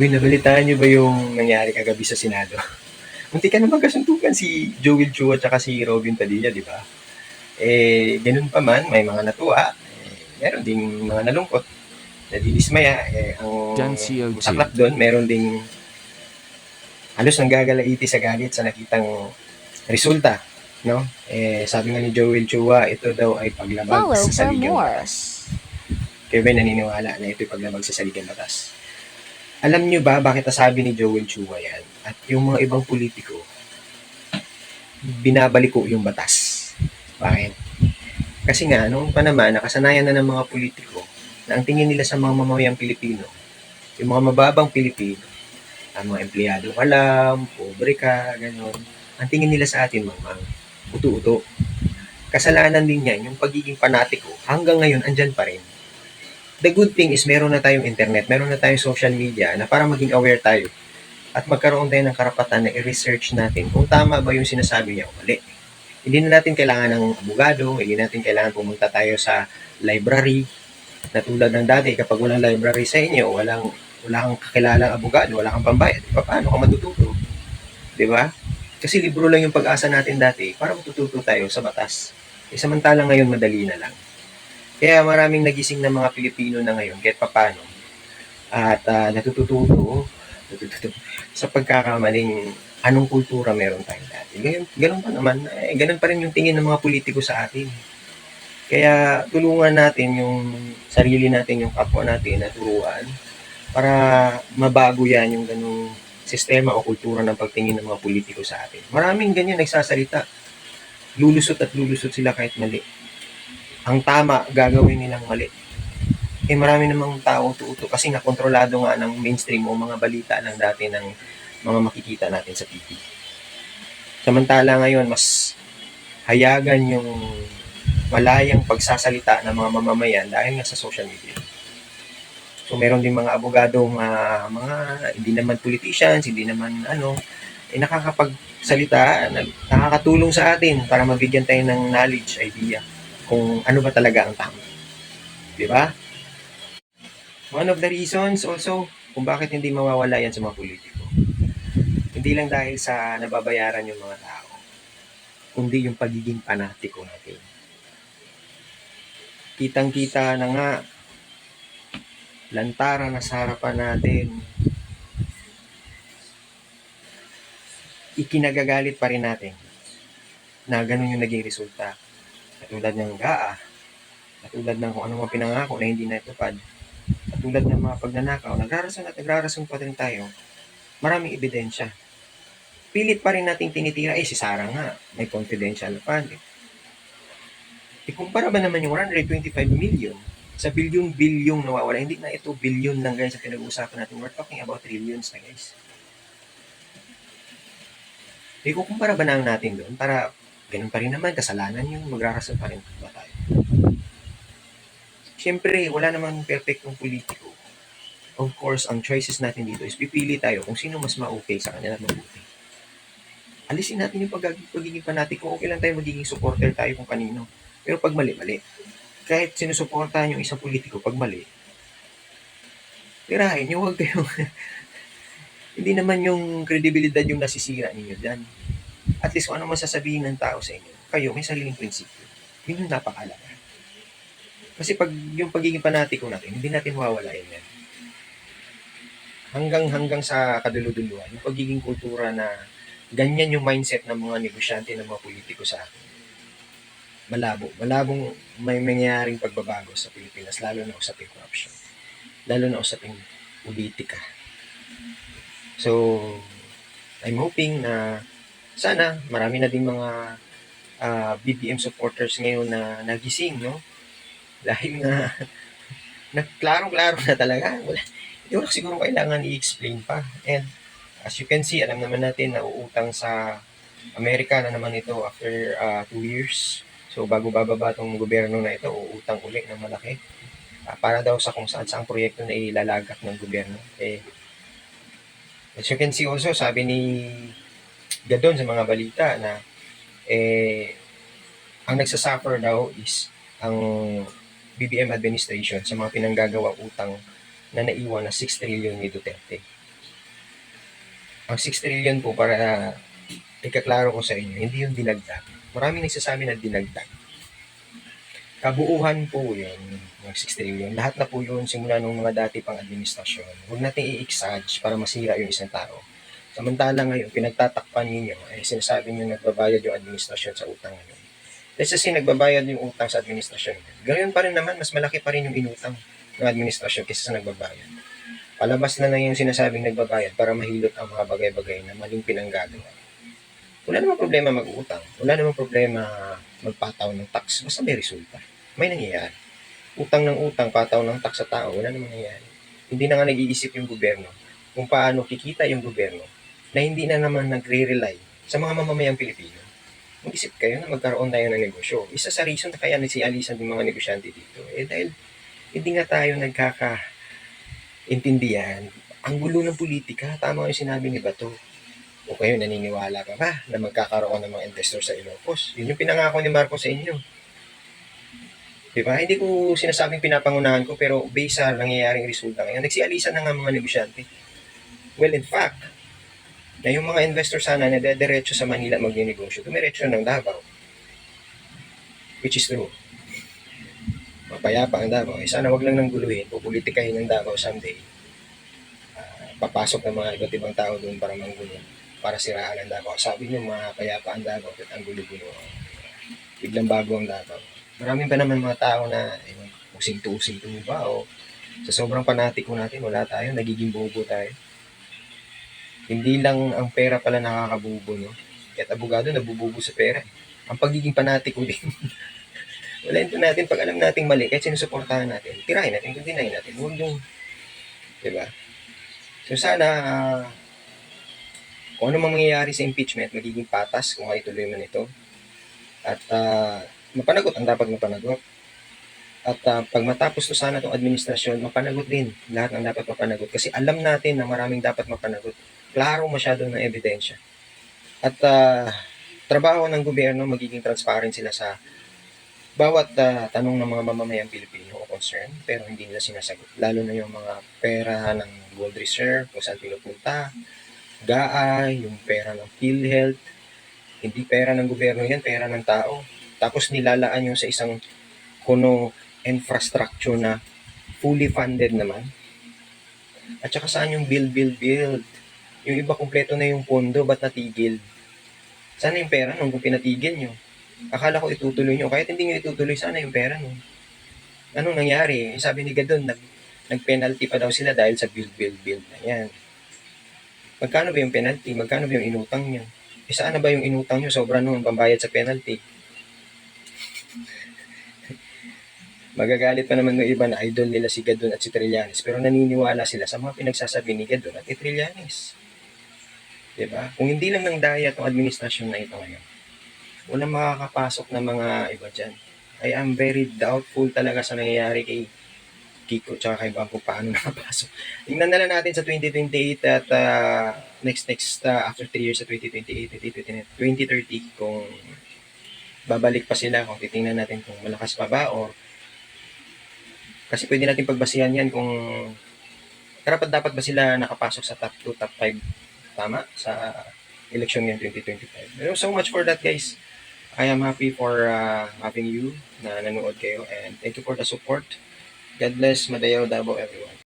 Uy, nabalitaan niyo ba yung nangyari kagabi sa Senado? Munti ka na magkasuntukan si Joel Chua at si Robin Padilla, di ba? Eh, ganun pa man, may mga natuwa, eh, meron ding mga nalungkot, nadidismaya, eh, ang Jan CO2. masaklap doon, meron ding halos nanggagalaiti sa galit sa nakitang resulta, no? Eh, sabi nga ni Joel Chua, ito daw ay paglabag Follow sa saligang batas. Kayo ba naniniwala na ito'y paglabag sa saligang batas? Alam nyo ba bakit nasabi ni Joel Chua yan? At yung mga ibang politiko, binabaliko yung batas. Bakit? Kasi nga, noong pa naman, nakasanayan na ng mga politiko na ang tingin nila sa mga mamamayang Pilipino, yung mga mababang Pilipino, ang mga empleyado ka lang, pobre ka, gano'n. Ang tingin nila sa atin, mamang, uto-uto. Kasalanan din yan, yung pagiging panatiko, hanggang ngayon, andyan pa rin. The good thing is, meron na tayong internet, meron na tayong social media na para maging aware tayo at magkaroon tayo ng karapatan na i-research natin kung tama ba yung sinasabi niya o mali. Hindi na natin kailangan ng abogado, hindi natin kailangan pumunta tayo sa library, na tulad ng dati, kapag walang library sa inyo, walang, wala kang kakilalang abogado, wala kang pambayad, pa, paano ka matututo? Di ba? Kasi libro lang yung pag-asa natin dati para matututo tayo sa batas. E samantalang ngayon, madali na lang. Kaya maraming nagising na mga Pilipino na ngayon, kahit papano, at ah, natututo, natututo sa pagkakamaling anong kultura meron tayo dati. Ganun, ganun pa naman, eh, ganun pa rin yung tingin ng mga politiko sa atin. Kaya tulungan natin yung sarili natin, yung kapwa natin na turuan para mabago yan yung ganung sistema o kultura ng pagtingin ng mga politiko sa atin. Maraming ganyan nagsasalita. Lulusot at lulusot sila kahit mali. Ang tama, gagawin nilang mali. Eh marami namang tao tuto kasi nga kontrolado nga ng mainstream o mga balita ng dati ng mga makikita natin sa TV. Samantala ngayon, mas hayagan yung malayang pagsasalita ng mga mamamayan dahil nga sa social media. So meron din mga abogadong ah, mga hindi naman politicians, hindi naman ano, eh nakakapagsalita, nakakatulong sa atin para mabigyan tayo ng knowledge, idea kung ano ba talaga ang tama. Di ba? One of the reasons also kung bakit hindi mawawala yan sa mga politiko. Hindi lang dahil sa nababayaran yung mga tao, kundi yung pagiging panatiko natin. Kitang-kita na nga, lantara na sa harapan natin, ikinagagalit pa rin natin na ganun yung naging resulta. Katulad ng GAA, katulad ng kung ano mga pinangako na hindi natupad, katulad ng mga pagnanakaw, nagrarason at nagrarason pa rin tayo, maraming ebidensya. Pilit pa rin nating tinitira, eh si Sarah nga, may confidential fund. Eh. Ikumpara ba naman yung 125 million sa bilyon-bilyong nawawala? Hindi na ito billion lang guys sa pinag-uusapan natin. We're talking about trillions na guys. Ikukumpara ba lang natin doon para ganun pa rin naman, kasalanan yung magrarason pa rin ba tayo? Siyempre, wala namang perfectong politiko. Of course, ang choices natin dito is pipili tayo kung sino mas ma-okay sa kanila mabuti. Alisin natin yung pag pagiging fanatico. Okay lang tayo magiging supporter tayo kung kanino. Pero pag mali, mali. Kahit sinusuportahan yung isang politiko, pag mali, tirahin nyo, huwag kayo. Hindi naman yung credibilidad yung nasisira ninyo dyan. At least kung ano man sasabihin ng tao sa inyo, kayo may sariling prinsipyo. Yun yung napakalaga. Kasi pag yung pagiging panatiko natin, hindi natin mawawalain yan. Hanggang hanggang sa kaduluduluhan, yung pagiging kultura na ganyan yung mindset ng mga negosyante ng mga politiko sa atin. Malabo. Malabong may mangyayaring pagbabago sa Pilipinas, lalo na usaping corruption. Lalo na usaping politika. So, I'm hoping na sana marami na din mga ah, BBM supporters ngayon na nagising, no? Dahil na, na klarong-klaro na talaga. Wala, hindi ko siguro kailangan i-explain pa. And as you can see, alam naman natin na uutang sa Amerika na naman ito after uh, two years. So bago bababa itong gobyerno na ito, uutang uli ng malaki. Ah, para daw sa kung saan saang proyekto na ilalagak ng gobyerno. Eh, as you can see also, sabi ni Gadon sa mga balita na eh, ang nagsasuffer daw is ang BBM administration sa mga pinanggagawa utang na naiwan na 6 trillion ni Duterte. ang 6 trillion po para ikaklaro ko sa inyo, hindi yung dinagdag. Maraming nagsasabi na dinagdag. Kabuuhan po yun, yung 6 trillion. Lahat na po yun, simula nung mga dati pang administrasyon. Huwag natin i-exage para masira yung isang tao. Samantala ngayon, pinagtatakpan ninyo, eh, sinasabi nyo nagbabayad yung administrasyon sa utang ngayon. Let's say nagbabayad yung utang sa administrasyon. Ganoon pa rin naman, mas malaki pa rin yung inutang ng administrasyon kaysa sa nagbabayad. Palabas na lang yung sinasabing nagbabayad para mahilot ang mga bagay-bagay na maling pinanggagawa. Wala namang problema mag-utang. Wala namang problema magpataw ng tax. Basta may resulta. May nangyayari. Utang ng utang, pataw ng tax sa tao, wala namang nangyayari. Hindi na nga nag-iisip yung gobyerno kung paano kikita yung gobyerno na hindi na naman nagre-rely sa mga mamamayang Pilipino. Mag-isip kayo na magkaroon tayo ng negosyo. Isa sa reason na kaya nagsialisan ng mga negosyante dito, eh dahil hindi nga tayo nagkaka-intindihan. Ang gulo ng politika, tama yung sinabi ni Bato. O kayo naniniwala ka ba na magkakaroon ng mga investor sa Ilocos? Yun yung pinangako ni Marcos sa inyo. Di ba? Hindi ko sinasabing pinapangunahan ko, pero based sa nangyayaring resulta ngayon, nagsialisan na nga mga negosyante. Well, in fact, na yung mga investor sana na dediretso sa Manila magnegosyo, dumiretso ng Davao. Which is true. Mapayapa ang Davao. Eh, sana wag lang nang guluhin, pupolitikahin ng Davao someday. Ah, papasok ng mga iba't ibang tao doon para manggulo, para siraan ang Davao. Sabi niyo, mga payapa ang Davao, at ang gulo-gulo. Biglang bago ang Davao. Maraming pa naman mga tao na, ewan, using-tusing ba, o sa sobrang panatiko natin, wala tayo, nagiging bobo tayo hindi lang ang pera pala nakakabubo, no? Kahit abogado, nabububo sa pera. Ang pagiging panatiko din. Wala ito natin, pag alam nating mali, kahit sinusuportahan natin, tirahin natin, kung dinahin natin. Huwag yung, di ba? So sana, ah, kung ano mang mangyayari sa impeachment, magiging patas kung maituloy man ito. At ah, mapanagot ang dapat mapanagot. At ah, pag matapos to sana itong administrasyon, mapanagot din lahat ng dapat mapanagot. Kasi alam natin na maraming dapat mapanagot. Klaro masyado ng ebidensya. At ah, trabaho ng gobyerno, magiging transparent sila sa bawat ah, tanong ng mga mamamayang Pilipino o concern, pero hindi nila sinasagot. Lalo na yung mga pera ng gold reserve, kung saan pinupunta, GAA, yung pera ng PhilHealth, hindi pera ng gobyerno yan, pera ng tao. Tapos nilalaan yung sa isang kuno infrastructure na fully funded naman. At saka saan yung build, build, build? Yung iba kompleto na yung pondo, ba't natigil? Sana yung pera nung kung pinatigil nyo? Akala ko itutuloy nyo. Kahit hindi nyo itutuloy, sana yung pera nung. Anong nangyari? Sabi ni Gadon, nag, nag-penalty pa daw sila dahil sa build, build, build na yan. Magkano ba yung penalty? Magkano ba yung inutang nyo? E saan na ba yung inutang nyo? Sobra nung pambayad sa penalty. Magagalit pa naman ng iba na idol nila si Gadon at si Trillanes pero naniniwala sila sa mga pinagsasabi ni Gadon at ni Trillanes. Diba? Kung hindi lang ng daya itong administrasyon na ito ngayon, walang makakapasok na mga iba dyan. I am very doubtful talaga sa nangyayari kay Kiko tsaka kay Bangko paano nakapasok. Tingnan na lang natin sa 2028 at uh, next next uh, after 3 years sa 2028, 2029, 2030 kung babalik pa sila kung titingnan natin kung malakas pa ba or kasi pwede natin pagbasihan yan kung karapat dapat ba sila nakapasok sa top 2, top 5 tama sa election ngayon 2025. Pero so much for that guys. I am happy for uh, having you na nanood kayo and thank you for the support. God bless Madayaw Davao everyone.